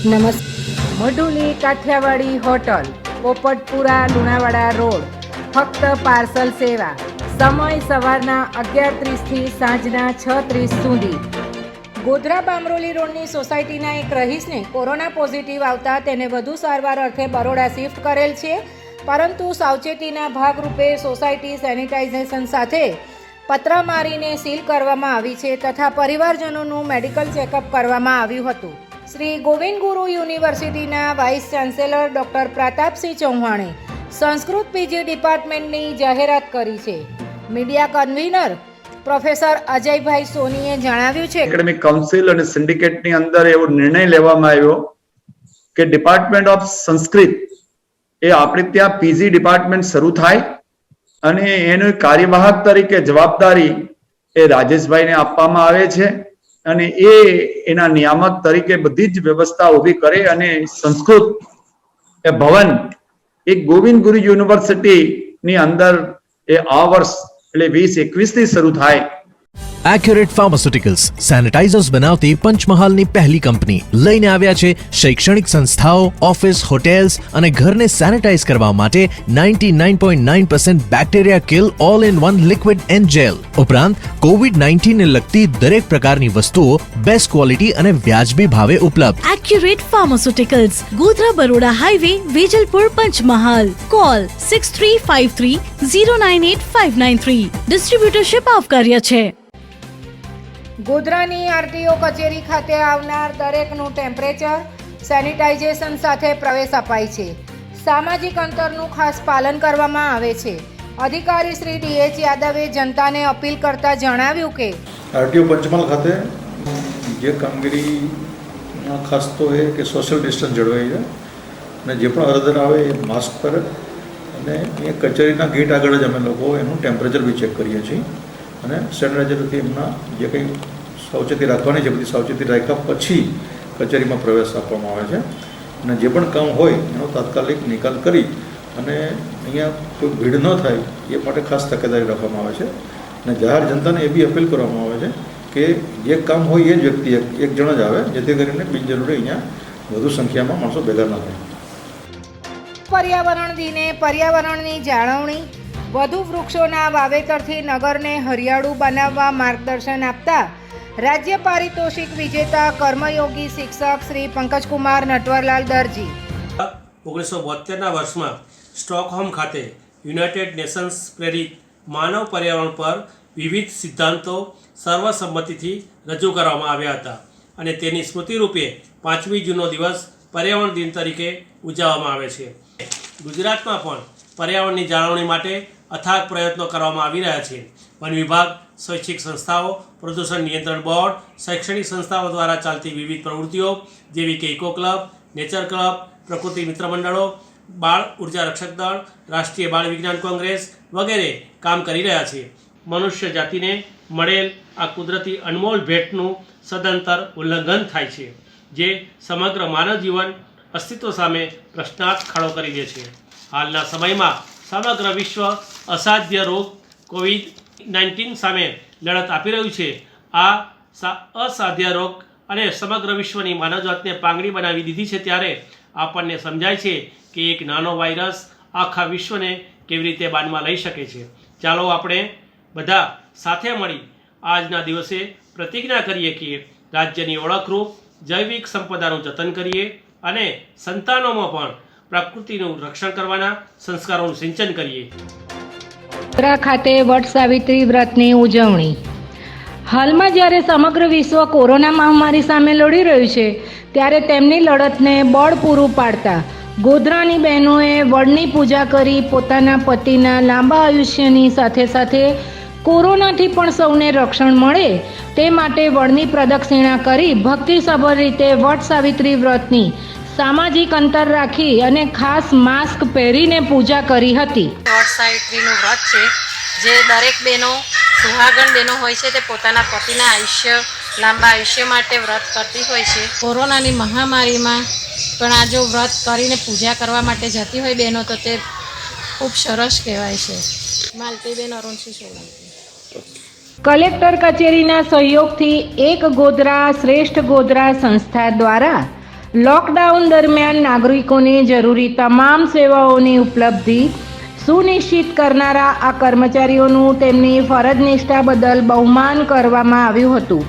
નમસ્ Madhuli Kathiyawadi hotel, Popatpura Lunawada road, ફક્ત parcel સેવા. સમય સવારના અગિયાર ત્રીસથી સાંજના છ ત્રીસ સુધી. ગોધરા બામરોલી રોડની સોસાયટીના એક રહીશને કોરોના પોઝિટિવ આવતા તેને વધુ સારવાર અર્થે બરોડા શિફ્ટ કરેલ છે. પરંતુ સાવચેતીના ભાગરૂપે સોસાયટી સેનિટાઇઝેશન સાથે પત્ર મારીને સીલ કરવામાં આવી છે તથા પરિવારજનોનું મેડિકલ ચેકઅપ કરવામાં આવ્યું હતું. શ્રી ગોવિંદ ગુરુ યુનિવર્સિટીના વાઇસ ચાન્સેલર ડૉક્ટર પ્રતાપસિંહ ચૌહાણે સંસ્કૃત પીજી ડિપાર્ટમેન્ટની જાહેરાત કરી છે. મીડિયા કન્વીનર પ્રોફેસર અજયભાઈ સોનીએ જણાવ્યું છે. એકેડેમિક કાઉન્સિલ અને સિન્ડિકેટની અંદર એવો નિર્ણય લેવામાં આવ્યો કે ડિપાર્ટમેન્ટ ઓફ સંસ્કૃત એ આપણે ત્યાં પીજી ડિપાર્ટમેન્ટ શરૂ થાય અને એનું કાર્યવાહક તરીકે જવાબદારી એ રાજેશભાઈને આપવામાં આવે છે. અને એ એના નિયામક તરીકે બધી જ વ્યવસ્થા ઊભી કરે અને સંસ્કૃત એ ભવન એ ગોવિંદ ગુરુ યુનિવર્સિટી ની અંદર એ આ વર્ષ એટલે વીસ એકવીસથી શરૂ થાય. એક્યુરેટ ફાર્માસ્યુટિકલ્સ સેનિટાઇઝર્સ બનાવતી પંચમહાલની પહેલી કંપની લઈને આવ્યા છે શૈક્ષણિક સંસ્થાઓ ઓફિસ હોટેલ્સ અને ઘરને સેનિટાઇઝ કરવા માટે 99.9% bacteria kill all in one liquid and gel ઉપરાંત કોવિડ નાઇન્ટીનને લગતી દરેક પ્રકારની વસ્તુઓ બેસ્ટ ક્વોલિટી અને વ્યાજબી ભાવે ઉપલબ્ધ Accurate Pharmaceuticals, Godhra Baroda Highway, Vejalpur, Panchmahal. Call 6353-098593. Distributorship આવકાર્ય છે ગોધરાની આરટીઓ કચેરી ખાતે આવનાર દરેકનું ટેમ્પરેચર, સેનિટાઇઝેશન સાથે પ્રવેશ અપાય છે. સામાજિક અંતરનું ખાસ પાલન કરવામાં આવે છે. અધિકારી શ્રી ડીએચ યાદવે જનતાને અપીલ કરતા જણાવ્યું કે આરટીઓ પંચમહાલ ખાતે જે કામગીરી ખાસ તો એ કે સોશિયલ ડિસ્ટન્સ જળવાઈ છે અને જે પણ અરજદાર આવે એ માસ્ક પહેરે અને એ કચેરીના ગેટ આગળ જ અમે લોકો એનું ટેમ્પરેચર બી ચેક કરીએ છીએ. અને સેનિટાઈઝરથી એમના જે કંઈ સાવચેતી રાખવાની છે, બધી સાવચેતી રાખ્યા પછી કચેરીમાં પ્રવેશ આપવામાં આવે છે. અને જે પણ કામ હોય, એનો તાત્કાલિક નિકાલ કરી અને અહીંયા કોઈ ભીડ ન થાય, એ માટે ખાસ તકેદારી રાખવામાં આવે છે. અને જાહેર જનતાને એ બી અપીલ કરવામાં આવે છે કે જે કામ હોય એ જ વ્યક્તિ એક જણ જ આવે, જેથી કરીને બિનજરૂરી અહીંયા વધુ સંખ્યામાં માણસો ભેગા ન થાય. પર્યાવરણ દિને પર્યાવરણની જાળવણી વધુ વૃક્ષોના વાવેતરથી નગરને હરિયાળું બનાવવા માર્ગદર્શન આપતા રાજ્ય પારિતોષિક વિજેતા કર્મયોગી શિક્ષક શ્રી પંકજકુમાર નટવરલાલ દરજી. ઓગણીસો બોતેરના વર્ષમાં સ્ટોકહોમ ખાતે યુનાઇટેડ નેશન્સ પ્રેરિત માનવ પર્યાવરણ પર વિવિધ સિદ્ધાંતો સર્વસંમતિથી રજૂ કરવામાં આવ્યા હતા અને તેની સ્મૃતિરૂપે પાંચમી જૂનનો દિવસ પર્યાવરણ દિન તરીકે ઉજવવામાં આવે છે. ગુજરાતમાં પણ પર્યાવરણની જાળવણી માટે અથાગ પ્રયત્નો કરવામાં આવી રહ્યા છે. વન વિભાગ, શૈક્ષિક સંસ્થાઓ, પ્રદૂષણ નિયંત્રણ બોર્ડ, શૈક્ષણિક સંસ્થાઓ દ્વારા ચાલતી વિવિધ પ્રવૃત્તિઓ, જેવી કે ઇકો ક્લબ, નેચર ક્લબ, પ્રકૃતિ મિત્ર મંડળો, બાળ ઊર્જા રક્ષક દળ, રાષ્ટ્રીય બાળ વિજ્ઞાન કોંગ્રેસ વગેરે કામ કરી રહ્યા છે. મનુષ્ય જાતિને મળેલ આ કુદરતી અનમોલ ભેટનું સદંતર ઉલ્લંઘન થાય છે, જે સમગ્ર માનવ જીવન અસ્તિત્વ સામે પ્રશ્નાર્થ ખાડો કરી દે છે. હાલના સમયમાં સમગ્ર વિશ્વ અસાધ્ય રોગ કોવિડ નાઇન્ટીન સામે લડત આપી રહ્યું છે. આ અસાધ્ય રોગ અને સમગ્ર વિશ્વની માનવજાતને પાંગડી બનાવી દીધી છે ત્યારે આપણને સમજાય છે કે એક નાનો વાયરસ આખા વિશ્વને કેવી રીતે બાનમાં લઈ શકે છે. ચાલો આપણે બધા સાથે મળી આજના દિવસે પ્રતિજ્ઞા કરીએ કે રાજ્યની ઓળખરૂપ જૈવિક સંપદાનું જતન કરીએ અને સંતાનોમાં પણ પ્રકૃતિનું રક્ષણ કરવાના સંસ્કારોનું સિંચન કરીએ. વડોદરા ખાતે વટ સાવિત્રી વ્રતની ઉજવણી. હાલમાં જ્યારે સમગ્ર વિશ્વ કોરોના મહામારી સામે લડી રહ્યું છે, ત્યારે તેમની લડતને બળ પૂરું પાડતા ગોધરાની બહેનોએ વડની પૂજા કરી પોતાના પતિના લાંબા આયુષ્યની સાથે સાથે કોરોનાથી પણ સૌને રક્ષણ મળે તે માટે વડની પ્રદક્ષિણા કરી ભક્તિસભર રીતે વટ સાવિત્રી વ્રતની સામાજિક અંતર રાખી અને ખાસ માસ્ક પહેરીને પૂજા કરી હતી. વટ સાવિત્રીનું વ્રત છે જે દરેક બહેનો સુહાગણ બહેનો હોય છે તે પોતાના પતિના આયુષ્ય લાંબા આયુષ્ય માટે વ્રત કરતી હોય છે. કોરોનાની મહામારીમાં પણ આ જો વ્રત કરીને પૂજા કરવા માટે જતી હોય બહેનો તો તે ખૂબ સરસ કહેવાય છે. માલતીબેન અરુણસિંહ સોલંકી કલેક્ટર કચેરીના સહયોગથી એક ગોધરા શ્રેષ્ઠ ગોધરા સંસ્થા દ્વારા લોકડાઉન દરમિયાન નાગરિકોને જરૂરી તમામ સેવાઓની ઉપલબ્ધિ સુનિશ્ચિત કરનારા આ કર્મચારીઓનું તેમની ફરજ નિષ્ઠા બદલ બહુમાન કરવામાં આવ્યું હતું.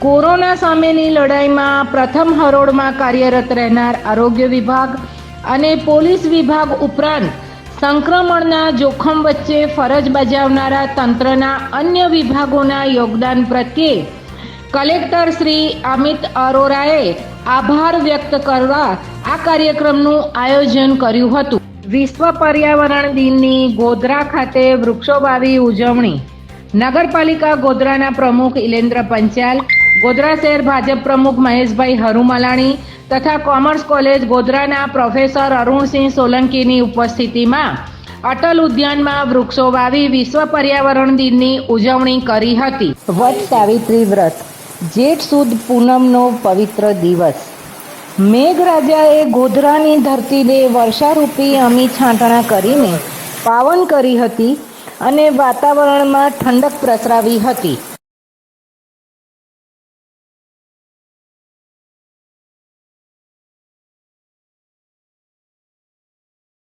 કોરોના સામેની લડાઈમાં પ્રથમ હરોળમાં કાર્યરત રહેનાર આરોગ્ય વિભાગ અને પોલીસ વિભાગ ઉપરાંત સંક્રમણના જોખમ વચ્ચે ફરજ બજાવનારા તંત્રના અન્ય વિભાગોના યોગદાન પ્રત્યે કલેક્ટર શ્રી અમિત અરોરાએ આભાર વ્યક્ત કરવા આ કાર્યક્રમનું આયોજન કર્યું હતું. વિશ્વ પર્યાવરણ દિનની ગોધરા ખાતે વૃક્ષો વાવી ઉજવણી. નગરપાલિકા ગોધરાના પ્રમુખ ઇલેન્દ્ર પંચાલ, ગોધરા શહેર ભાજપ પ્રમુખ મહેશભાઈ હરુમલાણી તથા કોમર્સ કોલેજ ગોધરાના પ્રોફેસર અરુણસિંહ સોલંકીની ઉપસ્થિતિમાં અટલ ઉદ્યાનમાં વૃક્ષો વાવી વિશ્વ પર્યાવરણ દિનની ઉજવણી કરી હતી. વટ સાવિત્રી વ્રત. જેઠ સુદ પૂનમનો પવિત્ર દિવસ. મેઘરાજાએ ગોધરાની ધરતીને વર્ષારૂપી અમી છાંટણા કરીને પાવન કરી હતી અને વાતાવરણમાં ઠંડક પ્રસરાવી હતી.